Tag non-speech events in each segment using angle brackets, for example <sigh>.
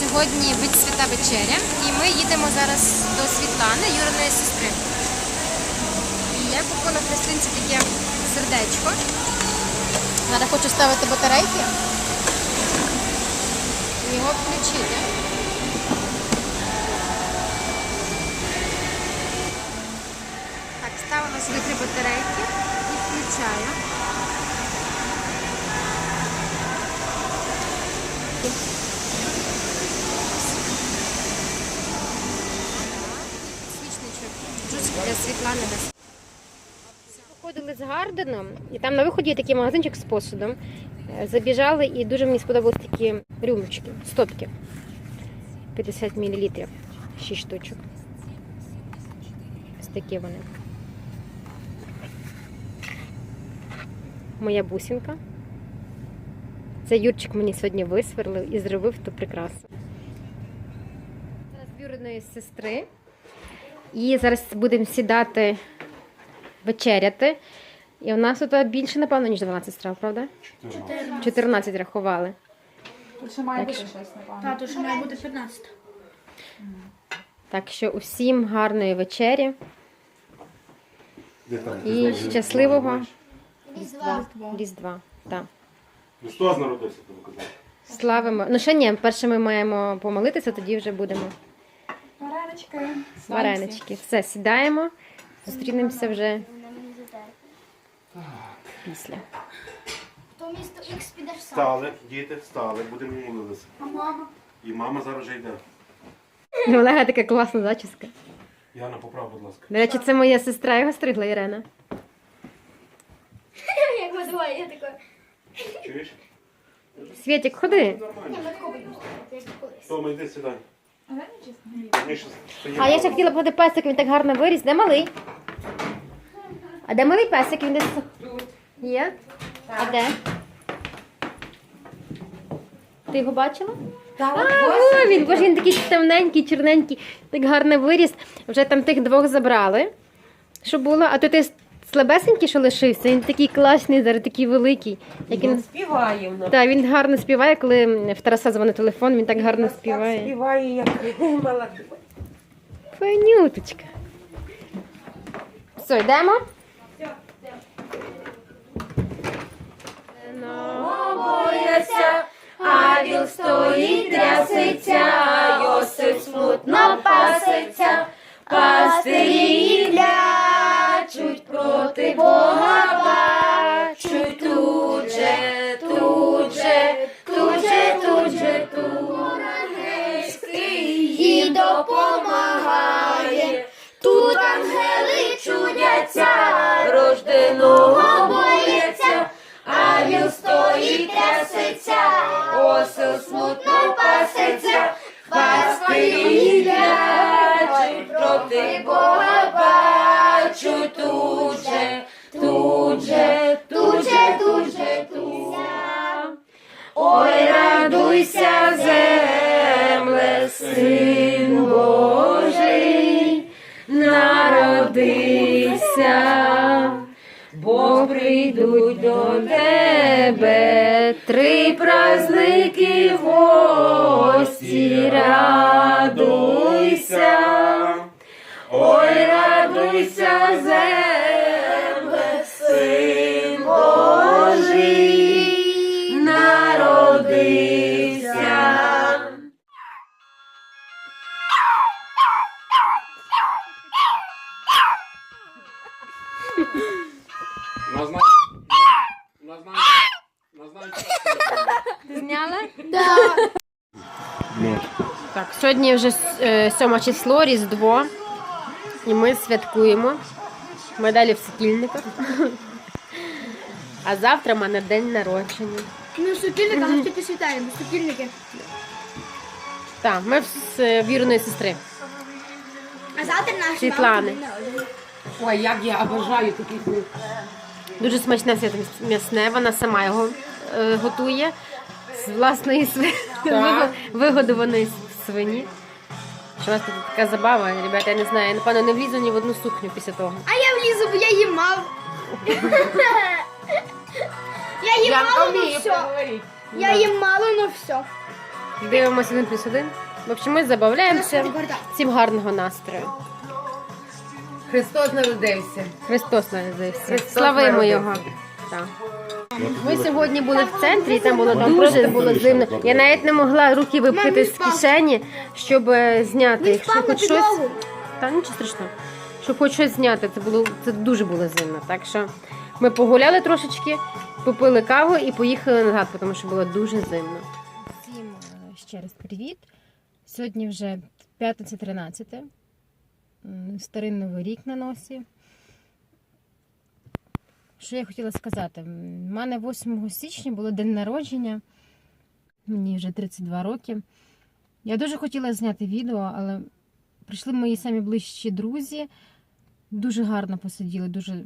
сьогодні свята вечеря, і ми їдемо зараз до Світлани, Юриної сестри. І я купила христинці таке сердечко. Зараз хочу ставити батарейки його включити. Так, ставимо сюди три батарейки і включаю. Джусик для Світлани. З Гарденом, і там на виході є такий магазинчик з посудом. Е, Забіжали і дуже мені сподобались такі рюмочки, стопки. 50 мл. 6 штучок. Ось такі вони. Моя бусинка. Це Юрчик мені сьогодні висверлив і зробив ту прикрасу. Зараз в Юриної сестри. І зараз будемо сідати вечеряти. І у нас тут більше, напевно, ніж 12 страв, правда? 14. 14 рахували. Тут ще має Так бути що- щось, напевно. Та, то що має бути 15. Так що усім гарної вечері Де там? і щасливого Різдва. Різдва. Так. Христос народився, тобі казав. Славимо. Ну ще ні, перше ми маємо помолитися, тоді вже будемо Варенички. варенички. Все, сідаємо, зустрінемося вже після. То місто Х підеш сам. Встали, діти, встали, будемо молилися. А мама? І мама зараз вже йде. У Олега така класна зачіска. Яна, поправ, будь ласка. До речі, це моя сестра, його стригла Ірена. <laughs> Як ви двоє, я така. Чуєш? Світік, ходи. Ні, ми тако будемо. Тома, йди сідай. А я ще хотіла буде песик, він так гарно виріс. Де малий? А де малий песик? Він десь тут. Є? А де? Ти його бачила? Так, А, о, він, боже, він такий темненький, чорненький, так гарно виріс. Вже там тих двох забрали, що було, а то ти слабесенький, що лишився, він такий класний, зараз такий великий. Як він... співає вона. Так, він гарно співає, коли в Тараса дзвонить телефон, він так гарно співає. Співає, як <laughs> молода. Фанюточка. Все, йдемо? Бояться, а віл стоїть, трясеться, Йосип смутно паситься, пастирі плячуть проти Бога бачуть, тут же, тут же, тут же, тут же, тут їй допомагає. Тут ангели чудяться, рожденого бояться, а віл стоїть трясеться, осел смутно народився, бо прийдуть до тебе три праздники гості, радуйся, ой, радуйся, земле, син Божий, народився. Сьогодні вже е, 7 число, Різдво. І ми святкуємо. Ми далі в світильниках. А завтра в мене день народження. Ну, в супільниках, а що ти світаємо? Супільники. Так, ми в, с- в Юриної сестри. А завтра наш Світлани. Ой, як я обожаю такі фрукти. Дуже смачне все м'ясне, вона сама його е, готує з власної сви... вигодованої свині. Що у нас тут така забава, ребята, я не знаю, я напевно не влізу ні в одну сукню після того. А я влізу, бо я їм мав. Я їм мало, ну все. Я їм мало, ну все. Дивимося один плюс один. В общем, ми забавляємося. Всім гарного настрою. Христос народився. Христос народився. Христос Славимо народився. його. Так. Ми сьогодні були в центрі, і там було дуже було зимно. Я навіть не могла руки випхати з кишені, щоб е, зняти. Якщо хоч щось. Та нічого страшного. Щоб хоч щось зняти, це було це дуже було зимно. Так що ми погуляли трошечки, попили каву і поїхали назад, тому що було дуже зимно. Всім е, ще раз привіт. Сьогодні вже п'ятниця 13. Старий новий рік на носі. Що я хотіла сказати? У мене 8 січня було день народження. Мені вже 32 роки. Я дуже хотіла зняти відео, але прийшли мої самі ближчі друзі. Дуже гарно посиділи, дуже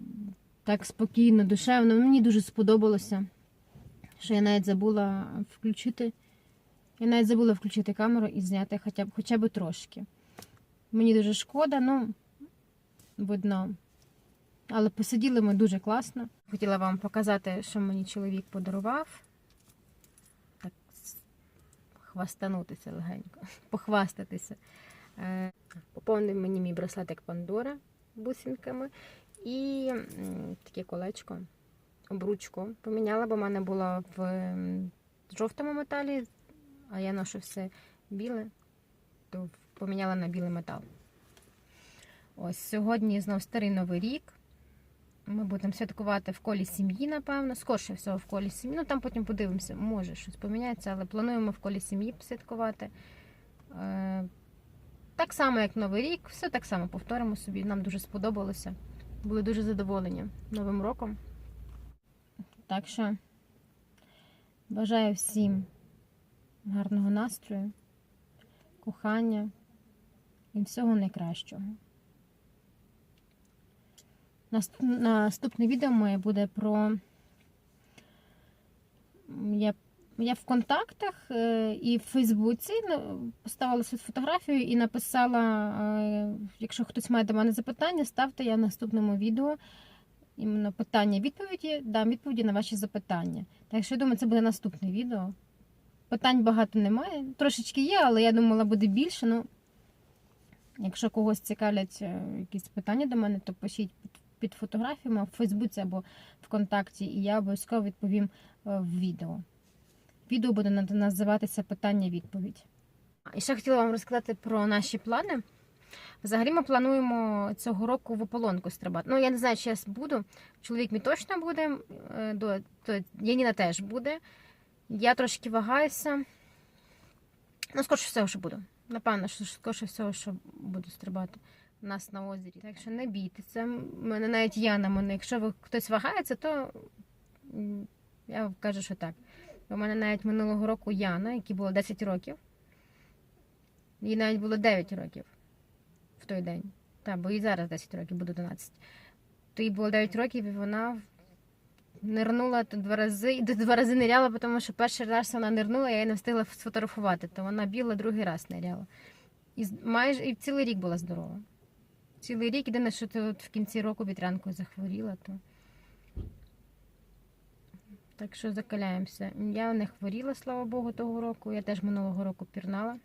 так спокійно, душевно. Мені дуже сподобалося, що я навіть забула включити. Я навіть забула включити камеру і зняти хоча б, хоча б трошки. Мені дуже шкода, ну, видно. Але посиділи ми дуже класно. Хотіла вам показати, що мені чоловік подарував. Так, хвастанутися легенько, <laughs> похвастатися. Е, Поповнив мені мій браслетик Пандора бусинками і таке колечко, обручку поміняла, бо в мене було в жовтому металі, а я ношу все біле, то поміняла на білий метал. Ось сьогодні знов старий новий рік. Ми будемо святкувати в колі сім'ї, напевно. Скорше всього в колі сім'ї. Ну там потім подивимося, може щось поміняється, але плануємо в колі сім'ї святкувати. Е, так само, як Новий рік, все так само повторимо собі. Нам дуже сподобалося. Були дуже задоволені Новим роком. Так що бажаю всім гарного настрою, кохання і всього найкращого. Наступ- Наступне відео моє буде про. Я, я в контактах е, і в Фейсбуці ну, поставила свою фотографію і написала: е, якщо хтось має до мене запитання, ставте я в наступному відео. Іменно питання-відповіді, дам відповіді на ваші запитання. Так що я думаю, це буде наступне відео. Питань багато немає. Трошечки є, але я думала, буде більше. Ну, якщо когось цікавлять е, якісь питання до мене, то пишіть під, фотографіями в Фейсбуці або ВКонтакті, і я обов'язково відповім е, в відео. Відео буде називатися Питання-відповідь. І ще хотіла вам розказати про наші плани. Взагалі ми плануємо цього року в ополонку стрибати. Ну, я не знаю, чи я буду. Чоловік мій точно буде, е, до, то Яніна теж буде. Я трошки вагаюся. Ну, скорше всього, що буду. Напевно, що скорше всього, що буду стрибати нас на озері. Так що не бійтеся. Мене навіть я на мене. Якщо хтось вагається, то я кажу, що так. У мене навіть минулого року Яна, якій було 10 років. Їй навіть було 9 років в той день. Так, бо їй зараз 10 років, буде 11. То їй було 9 років, і вона нирнула два рази, і два рази ниряла, тому що перший раз вона нирнула, я її не встигла сфотографувати, то вона бігла другий раз ниряла. І майже і цілий рік була здорова. Цілий рік, єдине, що ти от в кінці року вітрянкою захворіла, то. Так що закаляємося. Я не хворіла, слава Богу, того року. Я теж минулого року пірнала.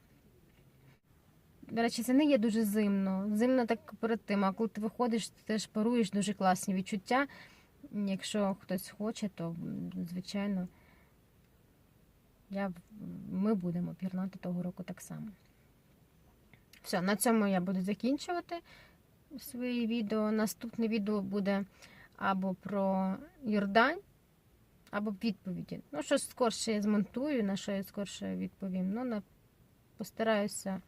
До речі, це не є дуже зимно. Зимно так перед тим, а коли ти виходиш, ти теж паруєш дуже класні відчуття. Якщо хтось хоче, то звичайно я, ми будемо пірнати того року так само. Все, на цьому я буду закінчувати свої відео. Наступне відео буде або про Йордань, або відповіді. Ну, що скорше я змонтую, на що я скорше відповім. Ну, на... постараюся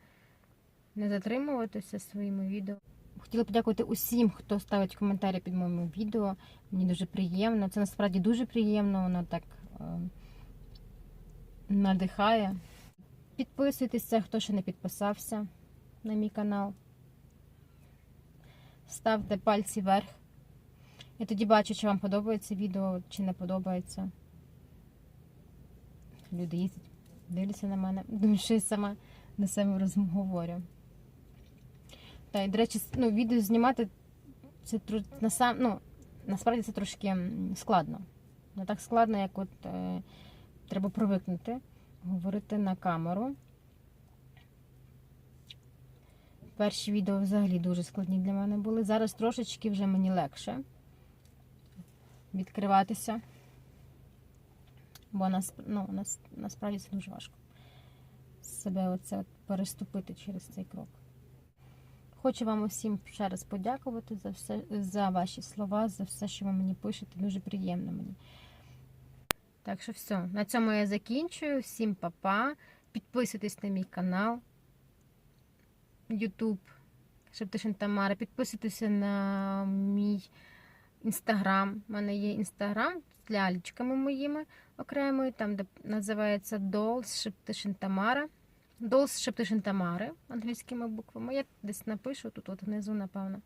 не затримуватися своїми відео. Хотіла подякувати усім, хто ставить коментарі під моїм відео. Мені дуже приємно. Це насправді дуже приємно, воно так е, надихає. Підписуйтеся, хто ще не підписався на мій канал. Ставте пальці вверх. Я тоді бачу, чи вам подобається відео, чи не подобається. Люди їздять, дивляться на мене. <laughs> Думаю, що я сама на себе розговорю. Та, і, до речі, ну, відео знімати це тро- насам, ну, насправді це трошки складно. Не так складно, як от е, треба привикнути. говорити на камеру. Перші відео взагалі дуже складні для мене були. Зараз трошечки вже мені легше відкриватися. Бо нас, ну, нас, насправді це дуже важко. Себе оце переступити через цей крок. Хочу вам усім ще раз подякувати за все, за ваші слова, за все, що ви мені пишете. Дуже приємно мені. Так що все, на цьому я закінчую. Всім па-па. Підписуйтесь на мій канал YouTube Шептишин Тамара. Підписуйтеся на мій інстаграм. У мене є інстаграм з лялечками моїми окремою, там, де називається Dolls Шептишин Тамара. Dolls Шептишин Тамари англійськими буквами. Я десь напишу тут, от внизу, напевно.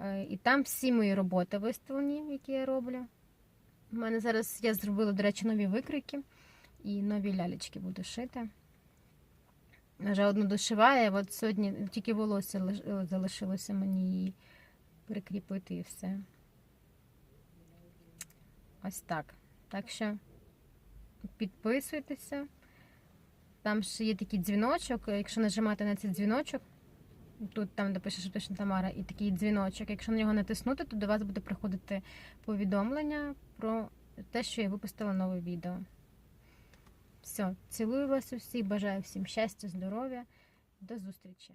Е, І там всі мої роботи виставлені, які я роблю. У мене зараз я зробила, до речі, нові викрики і нові лялечки буду шити. Вже одну дошиваю, от сьогодні тільки волосся залишилося мені її прикріпити і все. Ось так. Так що підписуйтеся. Там ще є такий дзвіночок. Якщо нажимати на цей дзвіночок, тут там, де пише Шептишин Тамара, і такий дзвіночок. Якщо на нього натиснути, то до вас буде приходити повідомлення про те, що я випустила нове відео. Все, цілую вас усіх, бажаю всім щастя, здоров'я. До зустрічі!